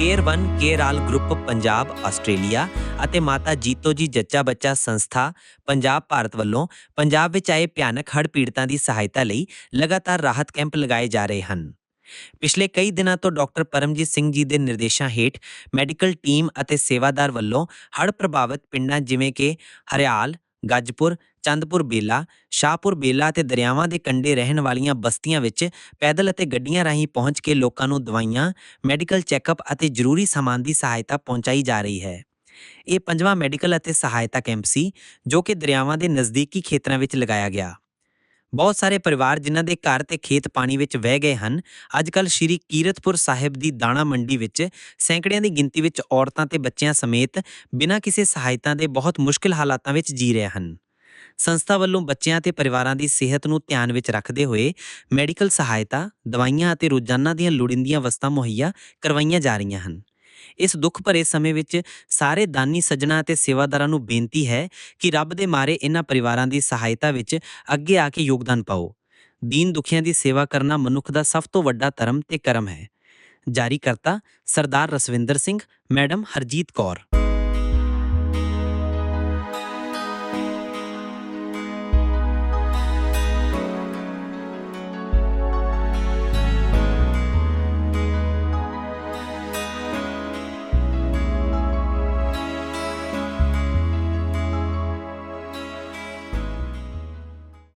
Care 1 care all group Punjab, Australia ਅਤੇ ਮਾਤਾ ਜੀਤੋ ਜੀ ਜੱਚਾ ਬੱਚਾ ਸੰਸਥਾ ਪੰਜਾਬ, ਭਾਰਤ ਵੱਲੋਂ ਪੰਜਾਬ ਵਿੱਚ ਆਏ ਭਿਆਨਕ ਹੜ੍ਹ ਪੀੜਤਾਂ ਦੀ ਸਹਾਇਤਾ ਲਈ ਲਗਾਤਾਰ ਰਾਹਤ ਕੈਂਪ ਲਗਾਏ ਜਾ ਰਹੇ ਹਨ। ਪਿਛਲੇ ਕਈ ਦਿਨਾਂ ਤੋਂ ਡਾਕਟਰ ਪਰਮਜੀਤ ਸਿੰਘ ਜੀ ਦੇ ਨਿਰਦੇਸ਼ਾਂ ਹੇਠ ਮੈਡੀਕਲ ਟੀਮ ਅਤੇ ਸੇਵਾਦਾਰ ਵੱਲੋਂ ਹੜ੍ਹ ਪ੍ਰਭਾਵਿਤ ਪਿੰਡਾਂ ਜਿਵੇਂ ਕਿ ਹਰਿਆਲ, ਗੱਜਪੁਰ ਚੰਦਪੁਰ ਬੇਲਾ, ਸ਼ਾਹਪੁਰ ਬੇਲਾ ਅਤੇ ਦਰਿਆਵਾਂ ਦੇ ਕੰਢੇ ਰਹਿਣ ਵਾਲੀਆਂ ਬਸਤੀਆਂ ਵਿੱਚ ਪੈਦਲ ਅਤੇ ਗੱਡੀਆਂ ਰਾਹੀਂ ਪਹੁੰਚ ਕੇ ਲੋਕਾਂ ਨੂੰ ਦਵਾਈਆਂ, ਮੈਡੀਕਲ ਚੈੱਕਅਪ ਅਤੇ ਜ਼ਰੂਰੀ ਸਾਮਾਨ ਦੀ ਸਹਾਇਤਾ ਪਹੁੰਚਾਈ ਜਾ ਰਹੀ ਹੈ। ਇਹ ਪੰਜਵਾਂ ਮੈਡੀਕਲ ਅਤੇ ਸਹਾਇਤਾ ਕੈਂਪ ਸੀ, ਜੋ ਕਿ ਦਰਿਆਵਾਂ ਦੇ ਨਜ਼ਦੀਕੀ ਖੇਤਰਾਂ ਵਿੱਚ ਲਗਾਇਆ ਗਿਆ। ਬਹੁਤ ਸਾਰੇ ਪਰਿਵਾਰ ਜਿਨ੍ਹਾਂ ਦੇ ਘਰ ਤੇ ਖੇਤ ਪਾਣੀ ਵਿੱਚ ਵਹਿ ਗਏ ਹਨ ਅੱਜਕੱਲ ਸ਼੍ਰੀ ਕੀਰਤਪੁਰ ਸਾਹਿਬ ਦੀ ਦਾਣਾ ਮੰਡੀ ਵਿੱਚ ਸੈਂਕੜਿਆਂ ਦੀ ਗਿਣਤੀ ਵਿੱਚ ਔਰਤਾਂ ਤੇ ਬੱਚਿਆਂ ਸਮੇਤ ਬਿਨਾਂ ਕਿਸੇ ਸਹਾਇਤਾ ਦੇ ਬਹੁਤ ਮੁਸ਼ਕਿਲ ਹਾਲਾਤਾਂ ਵਿੱਚ ਜੀ ਰਹੇ ਹਨ। ਸੰਸਥਾ ਵੱਲੋਂ ਬੱਚਿਆਂ ਤੇ ਪਰਿਵਾਰਾਂ ਦੀ ਸਿਹਤ ਨੂੰ ਧਿਆਨ ਵਿੱਚ ਰੱਖਦੇ ਹੋਏ ਮੈਡੀਕਲ ਸਹਾਇਤਾ, ਦਵਾਈਆਂ ਅਤੇ ਰੋਜ਼ਾਨਾ ਦੀਆਂ ਲੋੜੀਂਦੀਆਂ ਵਸਤਾਂ ਮੁਹੱਈਆ ਕਰਵਾਈਆਂ ਜਾ ਰਹੀਆਂ ਹਨ। ਇਸ ਦੁੱਖ ਭਰੇ ਸਮੇਂ ਵਿੱਚ ਸਾਰੇ ਦਾਨੀ ਸੱਜਣਾ ਅਤੇ ਸੇਵਾਦਾਰਾਂ ਨੂੰ ਬੇਨਤੀ ਹੈ ਕਿ ਰੱਬ ਦੇ ਮਾਰੇ ਇਹਨਾਂ ਪਰਿਵਾਰਾਂ ਦੀ ਸਹਾਇਤਾ ਵਿੱਚ ਅੱਗੇ ਆ ਕੇ ਯੋਗਦਾਨ ਪਾਓ। ਦੀਨ ਦੁਖੀਆਂ ਦੀ ਸੇਵਾ ਕਰਨਾ ਮਨੁੱਖ ਦਾ ਸਭ ਤੋਂ ਵੱਡਾ ਧਰਮ ਤੇ ਕਰਮ ਹੈ। ਜਾਰੀ ਕਰਤਾ ਸਰਦਾਰ ਰਸਵਿੰਦਰ ਸਿੰਘ, ਮੈਡਮ ਹਰਜੀਤ ਕੌਰ।